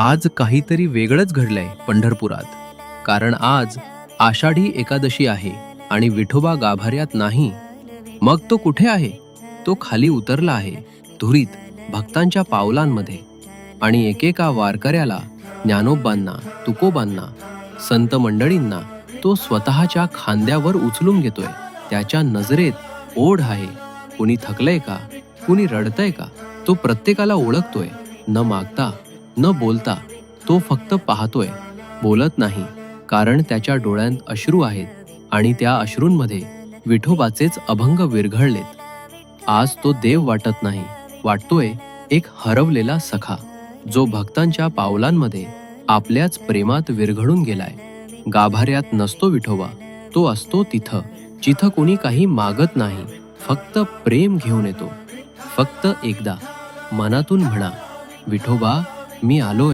आज काहीतरी वेगळंच घडलंय पंढरपुरात. कारण आज आषाढी एकादशी आहे आणि विठोबा गाभाऱ्यात नाही. मग तो कुठे आहे? तो खाली उतरला आहे धुरीत भक्तांच्या पावलांमध्ये. आणि एकेका वारकऱ्याला ज्ञानोबांना तुकोबांना संत मंडळींना तो स्वतःच्या खांद्यावर उचलून घेतोय. त्याच्या नजरेत ओढ आहे. कुणी थकलंय का? कुणी रडतंय का? तो प्रत्येकाला ओळखतोय. न मागता न बोलता तो फक्त पाहतोय बोलत नाही कारण त्याच्या डोळ्यांत अश्रू आहेत आणि त्या अश्रूंमध्ये विठोबाचेच अभंग विरघळलेत. आज तो देव वाटत नाही वाटतोय एक हरवलेला सखा जो भक्तांच्या पावलांमध्ये आपल्याच प्रेमात विरघळून गेलाय. गाभाऱ्यात नसतो विठोबा तो असतो तिथं जिथं कोणी काही मागत नाही फक्त प्रेम घेऊन येतो. फक्त एकदा मनातून म्हणा विठोबा मी आलो